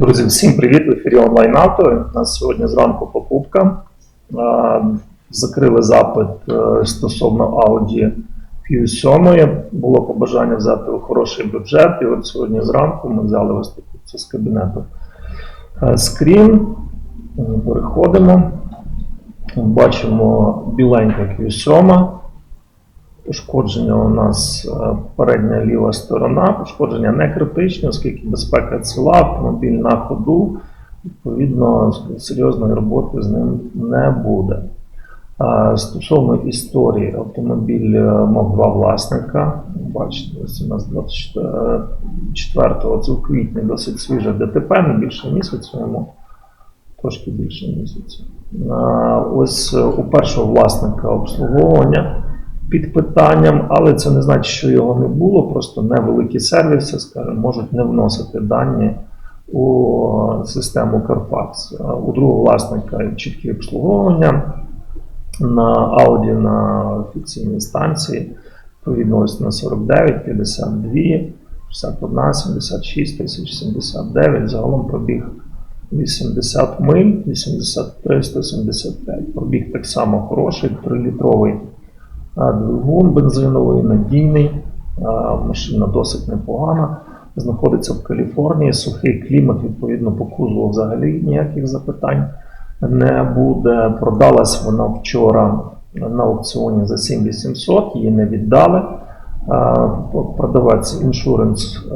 Друзі, всім привіт! В ефірі онлайн авто. У нас сьогодні зранку покупка. Закрили запит е, стосовно Audi Q7. Було побажання взяти у хороший бюджет. І от сьогодні зранку ми взяли ось таку з кабінету е, скрін. Е, Переходимо. Бачимо біленька Q7. Пошкодження у нас е, передня ліва сторона, пошкодження не критичне, оскільки безпека ціла, автомобіль на ходу, відповідно, серйозної роботи з ним не буде. Стосовно історії, автомобіль е, мав два власника. Бачите, ось у нас 24-го, це в квітні досить свіже ДТП, не більше місяця йому, трошки більше місяця. Ось е, у першого власника обслуговування під питанням, але це не значить, що його не було. Просто невеликі сервіси, скажімо, можуть не вносити дані у систему Carfax. У другого власника чіткі обслуговування на Audi на офіційній станції. Відповідно, на 49, 52, 61, 76 тисяч 79. Загалом пробіг 80 миль, 83, 175. Пробіг так само хороший, 3-літровий а, Двигун бензиновий, надійний, машина досить непогана. Знаходиться в Каліфорнії, сухий клімат, відповідно, по кузову взагалі ніяких запитань не буде. Продалась вона вчора на аукціоні за 7800, її не віддали. Продавець Insurance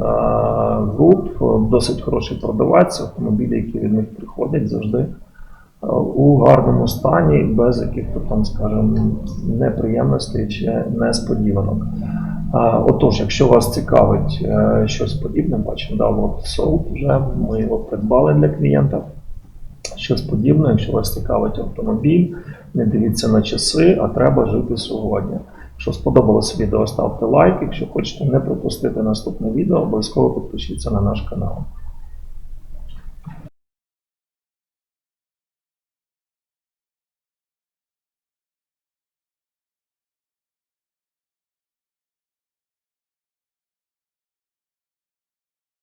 Group, досить хороший продавець, автомобілі, які від них приходять завжди у гарному стані, без яких-то там, скажімо, неприємностей чи несподіванок. Отож, якщо вас цікавить е, щось подібне, бачимо, да, от соут вже ми його придбали для клієнта. Щось подібне, якщо вас цікавить автомобіль, не дивіться на часи, а треба жити сьогодні. Якщо сподобалося відео, ставте лайк. Якщо хочете не пропустити наступне відео, обов'язково підпишіться на наш канал.